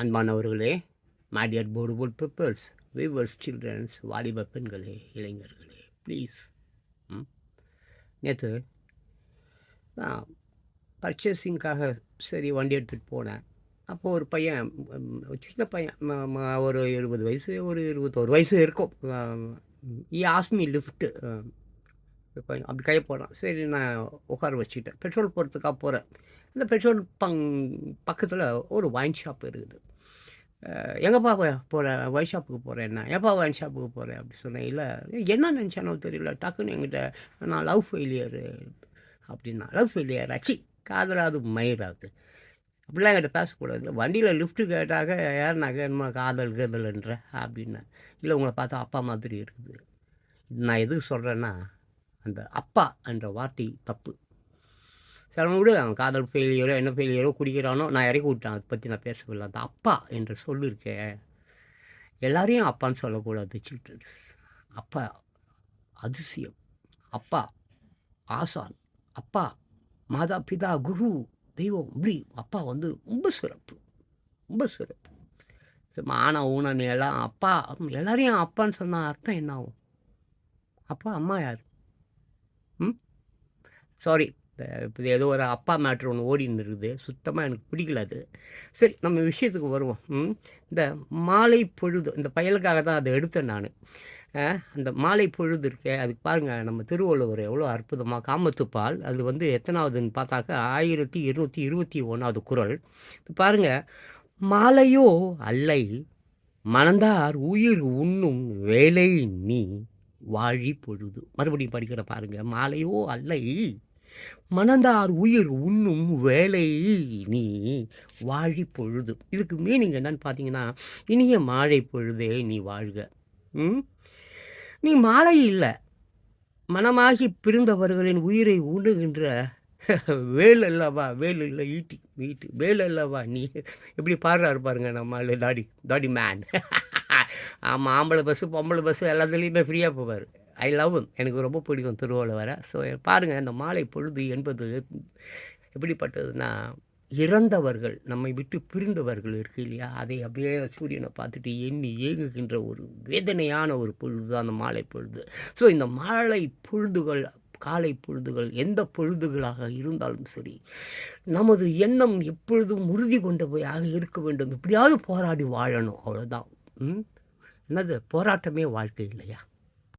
அன்பானவர்களே மாடியர் போர்டுபோல் பீப்பிள்ஸ் வீவர்ஸ் சில்ட்ரன்ஸ் வாலிப பெண்களே இளைஞர்களே ப்ளீஸ் நேற்று நான் பர்ச்சேசிங்காக சரி வண்டி எடுத்துகிட்டு போனேன். அப்போது ஒரு பையன் சின்ன பையன் ஒரு இருபது வயசு ஒரு இருபத்தோரு வயசு இருக்கும். ஈ ஆஸ்மி லிஃப்ட்டு பையன் அப்படி கையை போனான் சரி நான் உட்கார வச்சுக்கிட்டேன். பெட்ரோல் போகிறதுக்காக போகிறேன் இந்த பெட்ரோல் பங் பக்கத்தில் ஒரு வைன் ஷாப் இருக்குது. அஹ், எங்கப்பா போகிற வைன் ஷாப்புக்கு போகிறேன் என்ன? எப்பா வைன் ஷாப்புக்கு போகிறேன் அப்படி சொன்னேன். இல்லை என்ன நினச்சானோ தெரியல. டக்குன்னு என்கிட்ட நான் லவ் ஃபெயிலியரு அப்படின்னா லவ் ஃபெயிலியர் ஆச்சு. காதலாது மயிராது. அப்படிலாம் என்கிட்ட பேசக்கூடாது. வண்டியில் லிஃப்ட்டு கேட்டாக்க ஏறினாக்க என்னமா காதல் கேதல்ன்ற அப்படின்னா இல்லை உங்களை பார்த்தா அப்பா மாதிரி இருக்குது. நான் எதுக்கு சொல்கிறேன்னா அந்த அப்பா என்ற வார்த்தை தப்பு. சரி கூட அவன் காதல் ஃபெயிலியரோ என்ன ஃபெயிலியரோ குடிக்கிறானோ நான் இறக்கி விட்டேன். அதை பற்றி நான் பேசவில்லை. அந்த அப்பா என்று சொல்லியிருக்கே. எல்லாரையும் அப்பான்னு சொல்லக்கூடாது சில்ட்ரன்ஸ் அப்பா அதிசயம். அப்பா ஆசான். அப்பா மாதா பிதா குரு தெய்வம். இப்படி அப்பா வந்து ரொம்ப சிறப்பு. ரொம்ப சிறப்பு. சரி, ஆனா ஊனன் எல்லாம் அப்பா எல்லாரையும் அப்பான்னு சொன்னால் அர்த்தம் என்ன ஆகும்? அப்பா அம்மா யார்? ம்? சாரி இப்போ ஏதோ ஒரு அப்பா மேட்ரு ஒன்று ஓடின்னு இருக்குது. சுத்தமாக எனக்கு பிடிக்கல அது. சரி நம்ம விஷயத்துக்கு வருவோம். இந்த மாலை பொழுது இந்த பயலுக்காக தான் அதை எடுத்தேன் நான். அந்த மாலை பொழுது இருக்கே அதுக்கு பாருங்கள் நம்ம திருவள்ளுவர் எவ்வளோ அற்புதமாக காமத்துப்பால். அது வந்து எத்தனாவதுன்னு பார்த்தாக்க ஆயிரத்தி இருநூற்றி இருபத்தி ஒன்றாவது குறள் இது பாருங்கள் மாலையோ அல்லை மணந்தார் உயிர் உண்ணும் வேலை நீ வாழி பொழுது. மறுபடியும் படிக்கிற பாருங்கள் மாலையோ அல்லை மனந்தார் உயிர் உண்ணும் வேலை நீ வாழி பொழுது இதுக்கு மீனிங் என்னன்னு பார்த்தீங்கன்னா இனிய மாலை பொழுதே நீ வாழ்க. ம்? நீ மாலை இல்லை. மனமாகி பிரிந்தவர்களின் உயிரை உண்ணுகின்ற வேல் அல்லவா வேல் இல்லை ஈட்டி ஈட்டி வேல் அல்லவா நீ. எப்படி பாடுறாரு பாருங்க நம்ம தாடி தாடி மேன் ஆமாம் ஆம்பளை பஸ்ஸு பொம்பளை பஸ்ஸு எல்லாத்துலேயுமே ஃப்ரீயாக போவார். ஐ லவ் எனக்கு ரொம்ப பிடிக்கும் திருவள்ளுவரை ஸோ பாருங்கள் இந்த மாலை பொழுது என்பது எப்படிப்பட்டதுன்னா இறந்தவர்கள் நம்மை விட்டு பிரிந்தவர்கள் இருக்கு இல்லையா? அதை அப்படியே சூரியனை பார்த்துட்டு எண்ணி ஏங்குகின்ற ஒரு வேதனையான ஒரு பொழுது தான் அந்த மாலை பொழுது. ஸோ இந்த மாலை பொழுதுகள் காலை பொழுதுகள் எந்த பொழுதுகளாக இருந்தாலும் சரி நமது எண்ணம் எப்பொழுதும் உறுதி கொண்டவையாக இருக்க வேண்டும். எப்படியாவது போராடி வாழணும். அவ்வளோதான் ம்? என்னது? போராட்டமே வாழ்க்கை இல்லையா?